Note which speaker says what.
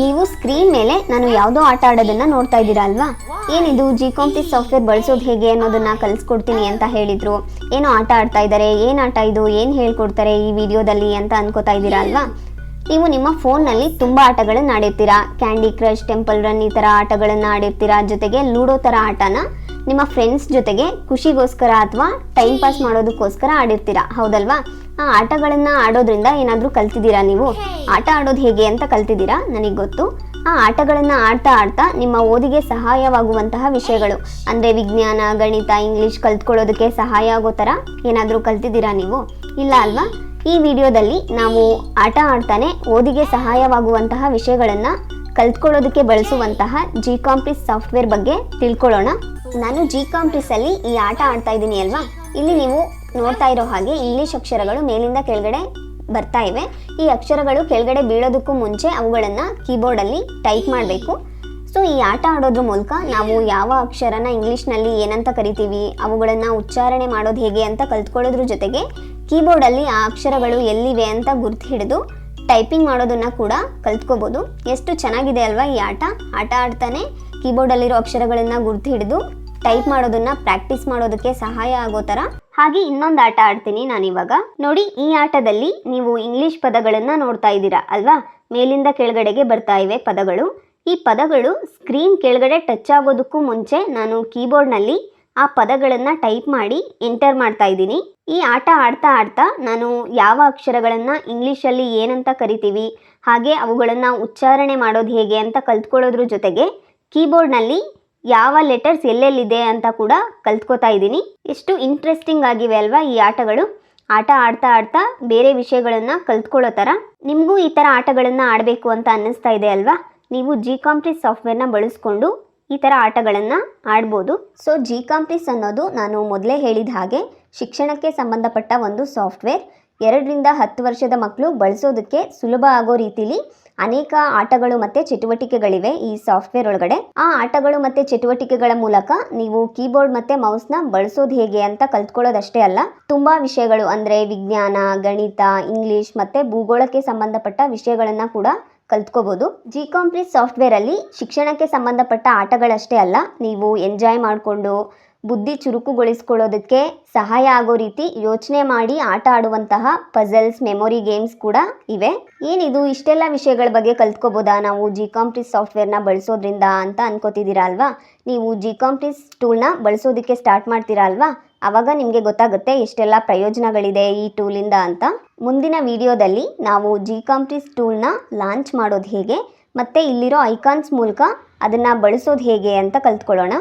Speaker 1: ನೀವು ಸ್ಕ್ರೀನ್ ಮೇಲೆ ನಾನು ಯಾವುದೋ ಆಟ ಆಡೋದನ್ನ ನೋಡ್ತಾ ಇದ್ದೀರಾ ಅಲ್ವಾ? ಏನಿದು ಜಿ ಕಾಂಪ್ಟಿ ಸಾಫ್ಟ್ವೇರ್ ಬಳಸೋದು ಹೇಗೆ ಅನ್ನೋದನ್ನ ಕಲಿಸ್ಕೊಡ್ತೀನಿ ಅಂತ ಹೇಳಿದ್ರು. ಏನೋ ಆಟ ಆಡ್ತಾ ಇದ್ದಾರೆ, ಏನು ಆಟ ಇದು, ಏನು ಹೇಳ್ಕೊಡ್ತಾರೆ ಈ ವಿಡಿಯೋದಲ್ಲಿ ಅಂತ ಅನ್ಕೋತಾ ಇದ್ದೀರಾ ಅಲ್ವಾ? ನೀವು ನಿಮ್ಮ ಫೋನ್ನಲ್ಲಿ ತುಂಬ ಆಟಗಳನ್ನ ಆಡಿರ್ತೀರಾ ಕ್ಯಾಂಡಿ ಕ್ರಶ್ ಟೆಂಪಲ್ ರನ್ ಈ ಥರ ಆಟಗಳನ್ನು ಆಡಿರ್ತೀರಾ. ಜೊತೆಗೆ ಲೂಡೋ ಥರ ಆಟನ ನಿಮ್ಮ ಫ್ರೆಂಡ್ಸ್ ಜೊತೆಗೆ ಖುಷಿಗೋಸ್ಕರ ಅಥವಾ ಟೈಮ್ ಪಾಸ್ ಮಾಡೋದಕ್ಕೋಸ್ಕರ ಆಡಿರ್ತೀರಾ. ಹೌದಲ್ವಾ? ಆ ಆಟಗಳನ್ನು ಆಡೋದ್ರಿಂದ ಏನಾದರೂ ಕಲ್ತಿದ್ದೀರಾ ನೀವು? ಆಟ ಆಡೋದು ಹೇಗೆ ಅಂತ ಕಲ್ತಿದ್ದೀರಾ? ನನಗೆ ಗೊತ್ತು. ಆ ಆಟಗಳನ್ನು ಆಡ್ತಾ ಆಡ್ತಾ ನಿಮ್ಮ ಓದಿಗೆ ಸಹಾಯವಾಗುವಂತಹ ವಿಷಯಗಳು. ಅಂದರೆ ವಿಜ್ಞಾನ, ಗಣಿತ ಇಂಗ್ಲೀಷ್ ಕಲ್ತ್ಕೊಳ್ಳೋದಕ್ಕೆ ಸಹಾಯ ಆಗೋ ಥರ ಏನಾದರೂ ಕಲ್ತಿದ್ದೀರಾ ನೀವು? ಇಲ್ಲ ಅಲ್ವಾ? ಈ ವಿಡಿಯೋದಲ್ಲಿ ನಾವು ಆಟ ಆಡ್ತಾನೆ ಓದಿಗೆ ಸಹಾಯವಾಗುವಂತಹ ವಿಷಯಗಳನ್ನು ಕಲ್ತ್ಕೊಳ್ಳೋದಕ್ಕೆ ಬಳಸುವಂತಹ ಜಿ ಕಾಂಪ್ಲಿಸ್ ಸಾಫ್ಟ್ವೇರ್ ಬಗ್ಗೆ ತಿಳ್ಕೊಳ್ಳೋಣ. ನಾನು ಜಿ ಕಾಂಪ್ಲಿಸಲ್ಲಿ ಈ ಆಟ ಆಡ್ತಾ ಇದ್ದೀನಿ ಅಲ್ವಾ? ಇಲ್ಲಿ ನೀವು ನೋಡ್ತಾ ಇರೋ ಹಾಗೆ ಇಂಗ್ಲೀಷ್ ಅಕ್ಷರಗಳು ಮೇಲಿಂದ ಕೆಳಗಡೆ ಬರ್ತಾ ಇವೆ. ಈ ಅಕ್ಷರಗಳು ಕೆಳಗಡೆ ಬೀಳೋದಕ್ಕೂ ಮುಂಚೆ ಅವುಗಳನ್ನು ಕೀಬೋರ್ಡಲ್ಲಿ ಟೈಪ್ ಮಾಡಬೇಕು. ಸೊ ಈ ಆಟ ಆಡೋದ್ರ ಮೂಲಕ ನಾವು ಯಾವ ಅಕ್ಷರನ ಇಂಗ್ಲೀಷ್ನಲ್ಲಿ ಏನಂತ ಕರಿತೀವಿ, ಅವುಗಳನ್ನು ಉಚ್ಚಾರಣೆ ಮಾಡೋದು ಹೇಗೆ ಅಂತ ಕಲ್ತ್ಕೊಳ್ಳೋದ್ರ ಜೊತೆಗೆ ಕೀಬೋರ್ಡಲ್ಲಿ ಆ ಅಕ್ಷರಗಳು ಎಲ್ಲಿವೆ ಅಂತ ಗುರ್ತು ಹಿಡಿದು ಟೈಪಿಂಗ್ ಮಾಡೋದನ್ನ ಕೂಡ ಕಲ್ತ್ಕೋಬೋದು. ಎಷ್ಟು ಚೆನ್ನಾಗಿದೆ ಅಲ್ವಾ ಈ ಆಟ? ಆಟ ಆಡ್ತಾನೆ ಕೀಬೋರ್ಡಲ್ಲಿರೋ ಅಕ್ಷರಗಳನ್ನ ಗುರ್ತು ಹಿಡಿದು ಟೈಪ್ ಮಾಡೋದನ್ನ ಪ್ರಾಕ್ಟೀಸ್ ಮಾಡೋದಕ್ಕೆ ಸಹಾಯ ಆಗೋ ಥರ. ಹಾಗೆ ಇನ್ನೊಂದು ಆಟ ಆಡ್ತೀನಿ ನಾನಿವಾಗ. ನೋಡಿ, ಈ ಆಟದಲ್ಲಿ ನೀವು ಇಂಗ್ಲಿಷ್ ಪದಗಳನ್ನು ನೋಡ್ತಾ ಇದ್ದೀರಾ ಅಲ್ವಾ? ಮೇಲಿಂದ ಕೆಳಗಡೆಗೆ ಬರ್ತಾ ಇವೆ ಪದಗಳು. ಈ ಪದಗಳು ಸ್ಕ್ರೀನ್ ಕೆಳಗಡೆ ಟಚ್ ಆಗೋದಕ್ಕೂ ಮುಂಚೆ ನಾನು ಕೀಬೋರ್ಡ್ನಲ್ಲಿ ಆ ಪದಗಳನ್ನು ಟೈಪ್ ಮಾಡಿ ಎಂಟರ್ ಮಾಡ್ತಾ ಇದ್ದೀನಿ. ಈ ಆಟ ಆಡ್ತಾ ಆಡ್ತಾ ನಾನು ಯಾವ ಅಕ್ಷರಗಳನ್ನು ಇಂಗ್ಲೀಷಲ್ಲಿ ಏನಂತ ಕರಿತೀವಿ, ಹಾಗೆ ಅವುಗಳನ್ನು ಉಚ್ಚಾರಣೆ ಮಾಡೋದು ಹೇಗೆ ಅಂತ ಕಲ್ತ್ಕೊಳ್ಳೋದ್ರ ಜೊತೆಗೆ ಕೀಬೋರ್ಡ್ನಲ್ಲಿ ಯಾವ ಲೆಟರ್ಸ್ ಎಲ್ಲೆಲ್ಲಿದೆ ಅಂತ ಕೂಡ ಕಲ್ತ್ಕೊತಾ ಇದ್ದೀನಿ. ಎಷ್ಟು ಇಂಟ್ರೆಸ್ಟಿಂಗ್ ಆಗಿವೆ ಅಲ್ವಾ ಈ ಆಟಗಳು. ಆಟ ಆಡ್ತಾ ಆಡ್ತಾ ಬೇರೆ ವಿಷಯಗಳನ್ನು ಕಲ್ತ್ಕೊಳ್ಳೋ ಥರ ನಿಮಗೂ ಈ ಥರ ಆಟಗಳನ್ನು ಆಡಬೇಕು ಅಂತ ಅನ್ನಿಸ್ತಾ ಇದೆ ಅಲ್ವಾ? ನೀವು ಜಿ ಕಾಂಪ್ರಿ ಸಾಫ್ಟ್ವೇರ್ನ ಬಳಸ್ಕೊಂಡು ಈ ಥರ ಆಟಗಳನ್ನು ಆಡ್ಬೋದು. ಸೊ ಜಿ ಕಾಂಪ್ಲಿಸ್ ಅನ್ನೋದು ನಾನು ಮೊದಲೇ ಹೇಳಿದ ಹಾಗೆ ಶಿಕ್ಷಣಕ್ಕೆ ಸಂಬಂಧಪಟ್ಟ ಒಂದು ಸಾಫ್ಟ್ವೇರ್. ಎರಡರಿಂದ ಹತ್ತು ವರ್ಷದ ಮಕ್ಕಳು ಬಳಸೋದಕ್ಕೆ ಸುಲಭ ಆಗೋ ರೀತಿಲಿ ಅನೇಕ ಆಟಗಳು ಮತ್ತು ಚಟುವಟಿಕೆಗಳಿವೆ ಈ ಸಾಫ್ಟ್ವೇರ್ ಒಳಗಡೆ. ಆ ಆಟಗಳು ಮತ್ತು ಚಟುವಟಿಕೆಗಳ ಮೂಲಕ ನೀವು ಕೀಬೋರ್ಡ್ ಮತ್ತು ಮೌಸ್ನ ಬಳಸೋದು ಹೇಗೆ ಅಂತ ಕಲ್ತ್ಕೊಳ್ಳೋದಷ್ಟೇ ಅಲ್ಲ, ತುಂಬ ವಿಷಯಗಳು ಅಂದರೆ ವಿಜ್ಞಾನ, ಗಣಿತ, ಇಂಗ್ಲಿಷ್ ಮತ್ತು ಭೂಗೋಳಕ್ಕೆ ಸಂಬಂಧಪಟ್ಟ ವಿಷಯಗಳನ್ನು ಕೂಡ ಕಲ್ತ್ಕೋಬೋದು. ಜಿ ಕಾಂಪ್ಲೀಸ್ ಸಾಫ್ಟ್ವೇರಲ್ಲಿ ಶಿಕ್ಷಣಕ್ಕೆ ಸಂಬಂಧಪಟ್ಟ ಆಟಗಳಷ್ಟೇ ಅಲ್ಲ ನೀವು ಎಂಜಾಯ್ ಮಾಡಿಕೊಂಡು ಬುದ್ಧಿ ಚುರುಕುಗೊಳಿಸ್ಕೊಳ್ಳೋದಕ್ಕೆ ಸಹಾಯ ಆಗೋ ರೀತಿ ಯೋಚನೆ ಮಾಡಿ ಆಟ ಆಡುವಂತಹ ಪಜಲ್ಸ್ ಮೆಮೊರಿ ಗೇಮ್ಸ್ ಕೂಡ ಇವೆ. ಏನಿದು ಇಷ್ಟೆಲ್ಲ ವಿಷಯಗಳ ಬಗ್ಗೆ ಕಲ್ತ್ಕೋಬೋದಾ ನಾವು ಜಿ ಕಾಂಪ್ಲಿಸ್ ಸಾಫ್ಟ್ವೇರ್ನ ಬಳಸೋದ್ರಿಂದ ಅಂತ ಅನ್ಕೋತಿದ್ದೀರಾ ಅಲ್ವಾ? ನೀವು ಜಿ ಕಾಂಪ್ಲಿಸ್ ಟೂಲ್ನ ಬಳಸೋದಕ್ಕೆ ಸ್ಟಾರ್ಟ್ ಮಾಡ್ತೀರಾ ಅಲ್ವಾ? ಆವಾಗ ನಿಮಗೆ ಗೊತ್ತಾಗುತ್ತೆ ಎಷ್ಟೆಲ್ಲ ಪ್ರಯೋಜನಗಳಿದೆ ಈ ಟೂಲಿಂದ ಅಂತ. ಮುಂದಿನ ವಿಡಿಯೋದಲ್ಲಿ ನಾವು ಜಿ ಕಾಂಪ್ಲಿಸ್ ಟೂಲ್ನ ಲಾಂಚ್ ಮಾಡೋದು ಹೇಗೆ, ಮತ್ತು ಇಲ್ಲಿರೋ ಐಕಾನ್ಸ್ ಮೂಲಕ ಅದನ್ನು ಬಳಸೋದು ಹೇಗೆ ಅಂತ ಕಲ್ತ್ಕೊಳ್ಳೋಣ.